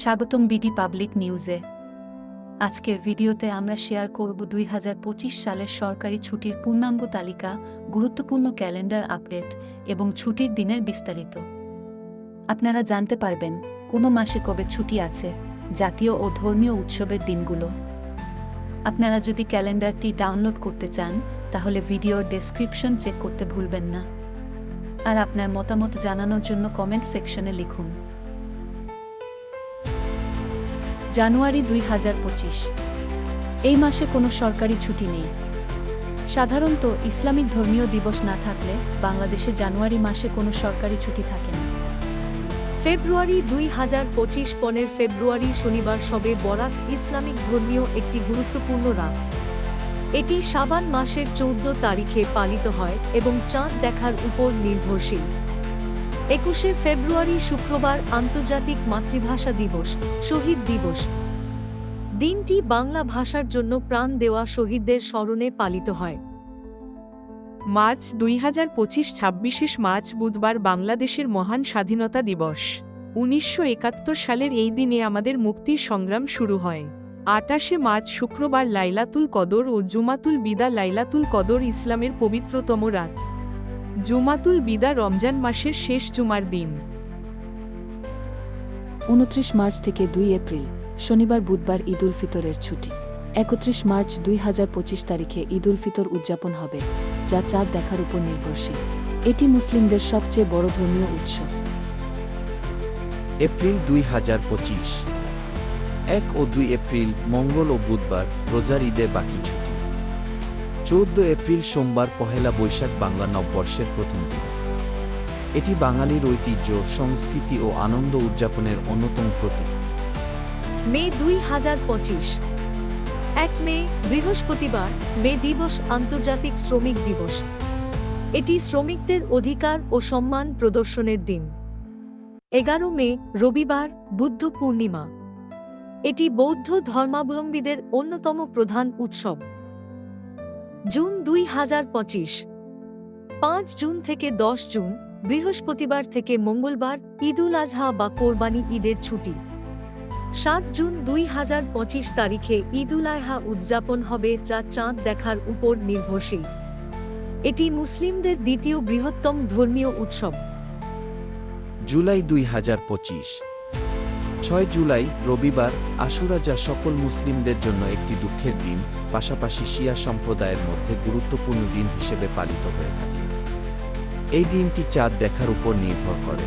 স্বাগতম BD public নিউজে। আজকের ভিডিওতে আমরা শেয়ার করব দুই হাজার পঁচিশ সালের সরকারি ছুটির পূর্ণাঙ্গ তালিকা, গুরুত্বপূর্ণ ক্যালেন্ডার আপডেট এবং ছুটির দিনের বিস্তারিত। আপনারা জানতে পারবেন কোনো মাসে কবে ছুটি আছে, জাতীয় ও ধর্মীয় উৎসবের দিনগুলো। আপনারা যদি ক্যালেন্ডারটি ডাউনলোড করতে চান, তাহলে ভিডিওর ডেসক্রিপশন চেক করতে ভুলবেন না। আর আপনার মতামত জানানোর জন্য কমেন্ট সেকশনে লিখুন। জানুয়ারি দুই হাজার পঁচিশ। এই মাসে কোনো সরকারি ছুটি নেই। সাধারণত ইসলামিক ধর্মীয় দিবস না থাকলে বাংলাদেশে জানুয়ারি মাসে কোনো সরকারি ছুটি থাকে না। ফেব্রুয়ারি দুই হাজার পঁচিশ পনেরো ফেব্রুয়ারি শনিবার সবে বরাক ইসলামিক ধর্মীয় একটি গুরুত্বপূর্ণ রাত। এটি সাবান মাসের চৌদ্দ তারিখে পালিত হয় এবং চাঁদ দেখার উপর নির্ভরশীল। একুশে ফেব্রুয়ারি শুক্রবার আন্তর্জাতিক মাতৃভাষা দিবস, শহীদ দিবস। দিনটি বাংলা ভাষার জন্য প্রাণ দেওয়া শহীদদের স্মরণে পালিত হয়। মার্চ দুই হাজার পঁচিশ ছাব্বিশে মার্চ বুধবার বাংলাদেশের মহান স্বাধীনতা দিবস। উনিশশো একাত্তর সালের এই দিনে আমাদের মুক্তির সংগ্রাম শুরু হয়। আটাশে মার্চ শুক্রবার লাইলাতুল কদর ও জুমাতুল বিদা লাইলাতুল কদর ইসলামের পবিত্রতম রাত। জুমাতুল বিদা রমজান মাসের শেষ জুমার দিন। উনত্রিশ মার্চ থেকে দুই এপ্রিল শনিবার বুধবার ঈদ উল ফিতরের ছুটি। একত্রিশ মার্চ দুই হাজার পঁচিশ তারিখে ঈদ উল ফিতর উদযাপন হবে যা চাঁদ দেখার উপর নির্ভরশীল। এটি মুসলিমদের সবচেয়ে বড় ধর্মীয় উৎসব। এপ্রিল দুই হাজার পঁচিশ। এক ও দুই এপ্রিল মঙ্গল ও বুধবার রোজার ঈদের বাকি ছুটি। চৌদ্দ এপ্রিল সোমবার পহেলা বৈশাখ বাংলা নববর্ষের প্রথম দিন। এটি বাঙালির ঐতিহ্য, সংস্কৃতি ও আনন্দ উদযাপনের অন্যতম প্রতীক। মে দুই হাজার পঁচিশ। এক মে, বৃহস্পতিবার, মে দিবস আন্তর্জাতিক শ্রমিক দিবস। এটি শ্রমিকদের অধিকার ও সম্মান প্রদর্শনের দিন। এগারো মে, রবিবার, বুদ্ধ পূর্ণিমা। এটি বৌদ্ধ ধর্মাবলম্বীদের অন্যতম প্রধান উৎসব। জুন দুই হাজার পঁচিশ। পাঁচ জুন থেকে দশ জুন, বৃহস্পতিবার থেকে মঙ্গলবার, ঈদুল আজহা বা কোরবানি ঈদের ছুটি। সাত জুন দুই হাজার পঁচিশ তারিখে ঈদুল আজহা উদযাপন হবে যা চাঁদ দেখার উপর নির্ভরশীল। এটি মুসলিমদের দ্বিতীয় বৃহত্তম ধর্মীয় উৎসব। জুলাই দুই হাজার পঁচিশ। ছয় জুলাই, রবিবার, আশুরা যা সকল মুসলিমদের জন্য একটি দুঃখের দিন, পাশাপাশি শিয়া সম্প্রদায়ের মধ্যে গুরুত্বপূর্ণ দিন হিসেবে পালিত হয়ে থাকে। এই দিনটি চাঁদ দেখার উপর নির্ভর করে।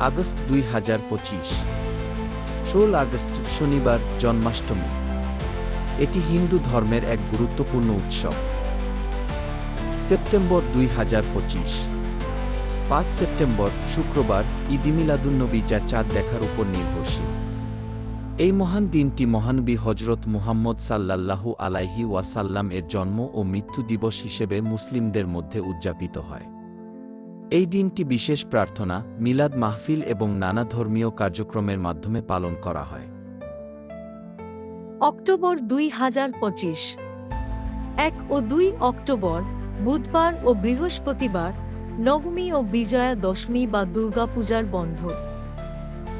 আগস্ট দুই হাজার পঁচিশ। ষোল আগস্ট, শনিবার, জন্মাষ্টমী। এটি হিন্দু ধর্মের এক গুরুত্বপূর্ণ উৎসব। সেপ্টেম্বর দুই হাজার পঁচিশ। পাঁচ সেপ্টেম্বর, শুক্রবার, ঈদ মিলাদুন্নবী যা চাঁদ দেখার উপর নির্ভরশীল। এই মহান দিনটি মহানবী হজরত মুহাম্মদ সাল্লাল্লাহু আলাইহি ওয়াসাল্লাম এর জন্ম ও মৃত্যু দিবস হিসেবে মুসলিমদের মধ্যে উদযাপিত হয়। এই দিনটি বিশেষ প্রার্থনা, মিলাদ মাহফিল এবং নানা ধর্মীয় কার্যক্রমের মাধ্যমে পালন করা হয়। অক্টোবর দুই হাজার পঁচিশ। এক ও দুই অক্টোবর, বুধবার ও বৃহস্পতিবার নবমী ও বিজয়া দশমী বা দুর্গাপূজার বন্ধ।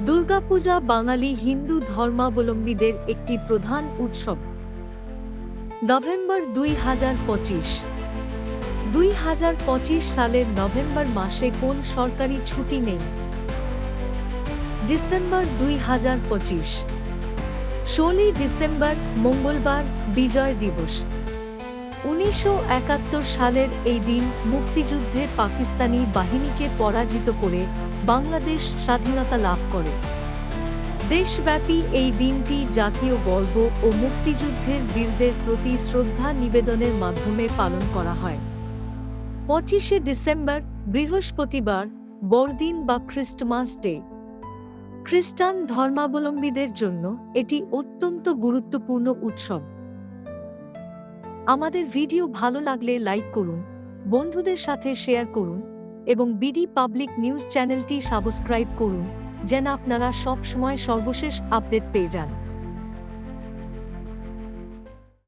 দুর্গাপূজা বাঙালি হিন্দু ধর্মাবলম্বীদের একটি প্রধান উৎসব। নভেম্বর দুই হাজার পঁচিশ। দুই হাজার পঁচিশ সালের নভেম্বর মাসে কোন সরকারি ছুটি নেই? ডিসেম্বর দুই হাজার পঁচিশ। ষোলোই ডিসেম্বর মঙ্গলবার বিজয় দিবস। উনিশশো একাত্তর সালের এই দিন মুক্তিযুদ্ধে পাকিস্তানি বাহিনীকে পরাজিত করে বাংলাদেশ স্বাধীনতা লাভ করে। দেশব্যাপী এই দিনটি জাতীয় গর্ব ও মুক্তিযুদ্ধের বীরদের প্রতি শ্রদ্ধা নিবেদনের মাধ্যমে পালন করা হয়। পঁচিশে ডিসেম্বর, বৃহস্পতিবার, বড়দিন বা খ্রিস্টমাস ডে। খ্রিস্টান ধর্মাবলম্বীদের জন্য এটি অত্যন্ত গুরুত্বপূর্ণ উৎসব। আমাদের ভিডিও ভালো লাগলে লাইক করুন, বন্ধুদের সাথে শেয়ার করুন এবং বিডি পাবলিক নিউজ চ্যানেলটি সাবস্ক্রাইব করুন, যেন আপনারা সবসময় সর্বশেষ আপডেট পেয়ে যান।